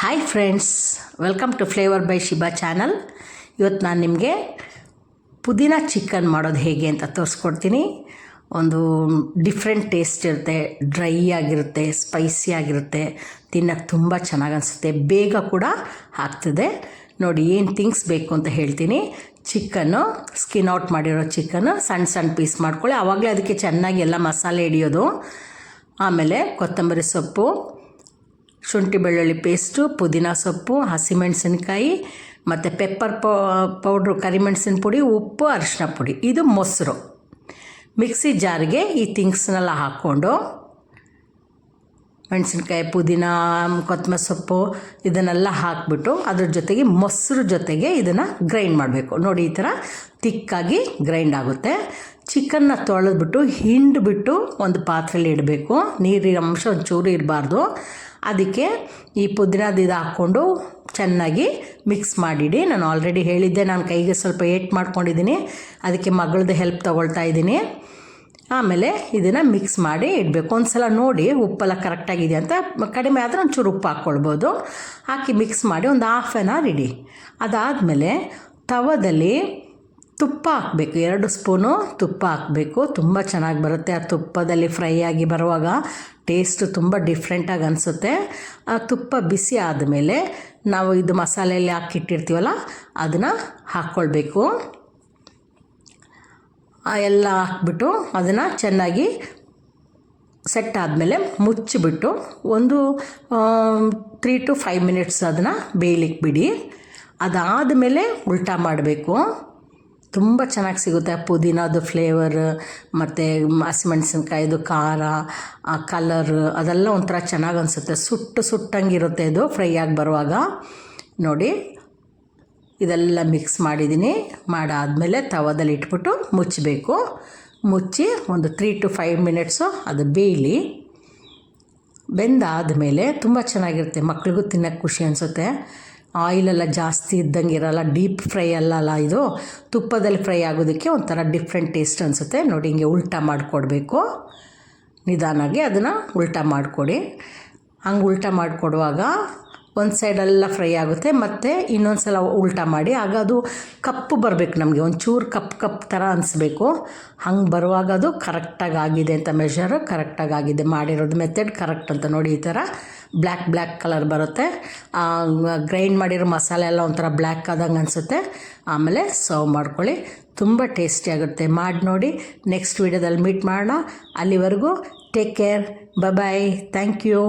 Hi friends welcome to flavour by Shiba channel ಇವತ್ತು ನಾನು ನಿಮಗೆ ಪುದೀನ ಚಿಕನ್ ಮಾಡೋದು ಹೇಗೆ ಅಂತ ತೋರಿಸ್ಕೊಡ್ತೀನಿ. ಒಂದು ಡಿಫ್ರೆಂಟ್ ಟೇಸ್ಟ್ ಇರುತ್ತೆ ಡ್ರೈ ಆಗಿರುತ್ತೆ ಸ್ಪೈಸಿ ಆಗಿರುತ್ತೆ ತಿನ್ನೋಕ್ಕೆ ತುಂಬ ಚೆನ್ನಾಗಿ ಅನಿಸುತ್ತೆ, ಬೇಗ ಕೂಡ ಆಗ್ತದೆ. ನೋಡಿ ಏನು ಥಿಂಗ್ಸ್ ಬೇಕು ಅಂತ ಹೇಳ್ತೀನಿ. ಚಿಕನ್ನು ಸ್ಕಿನ್ ಔಟ್ ಮಾಡಿರೋ ಚಿಕನ್ನು ಸಣ್ಣ ಸಣ್ಣ ಪೀಸ್ ಮಾಡ್ಕೊಳ್ಳಿ. ಆವಾಗಲೇ ಅದಕ್ಕೆ ಚೆನ್ನಾಗಿ ಎಲ್ಲ ಮಸಾಲೆ ಹಿಡಿಯೋದು. ಆಮೇಲೆ ಕೊತ್ತಂಬರಿ ಸೊಪ್ಪು ಶುಂಠಿ ಬೆಳ್ಳುಳ್ಳಿ ಪೇಸ್ಟು ಪುದೀನ ಸೊಪ್ಪು, ಹಸಿಮೆಣಸಿನ್ಕಾಯಿ, ಮತ್ತು ಪೆಪ್ಪರ್ ಪೌಡ್ರು ಕರಿಮೆಣಸಿನ ಪುಡಿ, ಉಪ್ಪು ಅರಿಶಿನ ಪುಡಿ. ಇದು ಮೊಸರು. ಮಿಕ್ಸಿ ಜಾರ್ಗೆ ಈ ಥಿಂಗ್ಸ್ನೆಲ್ಲ ಹಾಕ್ಕೊಂಡು ಮೆಣಸಿನ್ಕಾಯಿ, ಪುದೀನ, ಕೊತ್ತಂಬರಿ ಸೊಪ್ಪು ಇದನ್ನೆಲ್ಲ ಹಾಕಿಬಿಟ್ಟು ಅದ್ರ ಜೊತೆಗೆ ಮೊಸರು ಜೊತೆಗೆ ಇದನ್ನು ಗ್ರೈಂಡ್ ಮಾಡಬೇಕು. ನೋಡಿ ಈ ಥರ ತಿಕ್ಕಾಗಿ ಗ್ರೈಂಡ್ ಆಗುತ್ತೆ. ಚಿಕನ್ನ ತೊಳೆದ್ಬಿಟ್ಟು, ಹಿಂಡ್ಬಿಟ್ಟು ಒಂದು ಪಾತ್ರೆಯಲ್ಲಿ ಇಡಬೇಕು. ನೀರಿನ ಅಂಶ ಒಂಚೂರು ಇರಬಾರ್ದು. ಅದಕ್ಕೆ ಈ ಪುದೀನದ ಇದು ಹಾಕ್ಕೊಂಡು ಚೆನ್ನಾಗಿ ಮಿಕ್ಸ್ ಮಾಡಿಡಿ. ನಾನು ಆಲ್ರೆಡಿ ಹೇಳಿದ್ದೆ, ನಾನು ಕೈಗೆ ಸ್ವಲ್ಪ ಏಟ್ ಮಾಡ್ಕೊಂಡಿದ್ದೀನಿ. ಅದಕ್ಕೆ ಮಗಳದ್ದು ಹೆಲ್ಪ್ ತೊಗೊಳ್ತಾ ಇದ್ದೀನಿ. ಆಮೇಲೆ ಇದನ್ನು ಮಿಕ್ಸ್ ಮಾಡಿ ಇಡಬೇಕು. ಒಂದು ಸಲ ನೋಡಿ ಉಪ್ಪೆಲ್ಲ ಕರೆಕ್ಟಾಗಿದೆ ಅಂತ. ಕಡಿಮೆ ಆದರೆ ಒಂಚೂರು ಉಪ್ಪು ಹಾಕ್ಕೊಳ್ಬೋದು. ಹಾಕಿ ಮಿಕ್ಸ್ ಮಾಡಿ ಒಂದು ಹಾಫ್ ಆನ್ ಅವರ್ ಇಡಿ. ಅದಾದಮೇಲೆ ತವದಲ್ಲಿ ತುಪ್ಪ ಹಾಕಬೇಕು. ಎರಡು ಸ್ಪೂನು ತುಪ್ಪ ಹಾಕಬೇಕು. ತುಂಬ ಚೆನ್ನಾಗಿ ಬರುತ್ತೆ. ಆ ತುಪ್ಪದಲ್ಲಿ ಫ್ರೈ ಆಗಿ ಬರುವಾಗ ಟೇಸ್ಟ್ ತುಂಬ ಡಿಫ್ರೆಂಟಾಗಿ ಅನಿಸುತ್ತೆ. ಆ ತುಪ್ಪ ಬಿಸಿ ಆದಮೇಲೆ ನಾವು ಇದು ಮಸಾಲೆಯಲ್ಲಿ ಹಾಕಿಟ್ಟಿರ್ತೀವಲ್ಲ, ಅದನ್ನು ಹಾಕ್ಕೊಳ್ಬೇಕು. ಎಲ್ಲ ಹಾಕ್ಬಿಟ್ಟು ಅದನ್ನು ಚೆನ್ನಾಗಿ ಸೆಟ್ ಆದಮೇಲೆ ಮುಚ್ಚಿಬಿಟ್ಟು ಒಂದು ತ್ರೀ ಟು ಫೈವ್ ಮಿನಿಟ್ಸ್ ಅದನ್ನು ಬೇಯಲಿಕ್ಕೆ ಬಿಡಿ. ಅದಾದ ಮೇಲೆ ಉಲ್ಟಾ ಮಾಡಬೇಕು. ತುಂಬ ಚೆನ್ನಾಗಿ ಸಿಗುತ್ತೆ. ಪುದೀನದು ಫ್ಲೇವರ್ ಮತ್ತು ಹಸಿಮೆಣ್ಸಿನ್ಕಾಯಿದು, ಖಾರ, ಆ ಕಲರ್ ಅದೆಲ್ಲ ಒಂಥರ ಚೆನ್ನಾಗಿ ಅನಿಸುತ್ತೆ. ಸುಟ್ಟು ಸುಟ್ಟಂಗಿರುತ್ತೆ ಇದು ಫ್ರೈ ಆಗಿ ಬರುವಾಗ. ನೋಡಿ ಇದೆಲ್ಲ ಮಿಕ್ಸ್ ಮಾಡಿದ್ದೀನಿ. ಮಾಡಾದಮೇಲೆ ತವದಲ್ಲಿ ಇಟ್ಬಿಟ್ಟು ಮುಚ್ಚಬೇಕು. ಮುಚ್ಚಿ ಒಂದು ತ್ರೀ ಟು ಫೈವ್ ಮಿನಿಟ್ಸು ಅದು ಬೇಯಲಿ. ಬೆಂದಾದ ಮೇಲೆ ತುಂಬ ಚೆನ್ನಾಗಿರುತ್ತೆ. ಮಕ್ಳಿಗೂ ತಿನ್ನೋಕ್ಕೆ ಖುಷಿ ಅನಿಸುತ್ತೆ. ಆಯಿಲೆಲ್ಲ ಜಾಸ್ತಿ ಇದ್ದಂಗೆ ಇರೋಲ್ಲ. ಡೀಪ್ ಫ್ರೈ ಅಲ್ಲಲ್ಲ ಇದು. ತುಪ್ಪದಲ್ಲಿ ಫ್ರೈ ಆಗೋದಕ್ಕೆ ಒಂಥರ ಡಿಫ್ರೆಂಟ್ ಟೇಸ್ಟ್ ಅನಿಸುತ್ತೆ. ನೋಡಿ, ಹಿಂಗೆ ಉಲ್ಟಾ ಮಾಡಿಕೊಡ್ಬೇಕು. ನಿಧಾನಾಗಿ ಅದನ್ನು ಉಲ್ಟಾ ಮಾಡಿಕೊಡಿ. ಹಂಗೆ ಉಲ್ಟಾ ಮಾಡಿಕೊಡುವಾಗ ಒಂದು ಸೈಡೆಲ್ಲ ಫ್ರೈ ಆಗುತ್ತೆ. ಮತ್ತು ಇನ್ನೊಂದು ಸಲ ಉಲ್ಟಾ ಮಾಡಿ, ಆಗ ಅದು ಕಪ್ಪು ಬರಬೇಕು ನಮಗೆ. ಒಂಚೂರು ಕಪ್ ಕಪ್ ಥರ ಅನಿಸ್ಬೇಕು. ಹಂಗೆ ಬರುವಾಗ ಅದು ಕರೆಕ್ಟಾಗಿ ಆಗಿದೆ ಅಂತ ಮೆಷರು ಕರೆಕ್ಟಾಗಿ ಆಗಿದೆ. ಮಾಡಿರೋದು ಮೆಥಡ್ ಕರೆಕ್ಟ್ ಅಂತ ನೋಡಿ ಈ ಥರ ಬ್ಲ್ಯಾಕ್ ಬ್ಲ್ಯಾಕ್ ಕಲರ್ ಬರುತ್ತೆ. ಗ್ರೈಂಡ್ ಮಾಡಿರೋ ಮಸಾಲೆ ಎಲ್ಲ ಒಂಥರ ಬ್ಲ್ಯಾಕ್ ಆದಂಗೆ ಅನಿಸುತ್ತೆ. ಆಮೇಲೆ ಸರ್ವ್ ಮಾಡ್ಕೊಳ್ಳಿ. ತುಂಬ ಟೇಸ್ಟಿಯಾಗುತ್ತೆ ಮಾಡಿ ನೋಡಿ ನೆಕ್ಸ್ಟ್ ವೀಡಿಯೋದಲ್ಲಿ ಮೀಟ್ ಮಾಡೋಣ. ಅಲ್ಲಿವರೆಗೂ take care bye thank you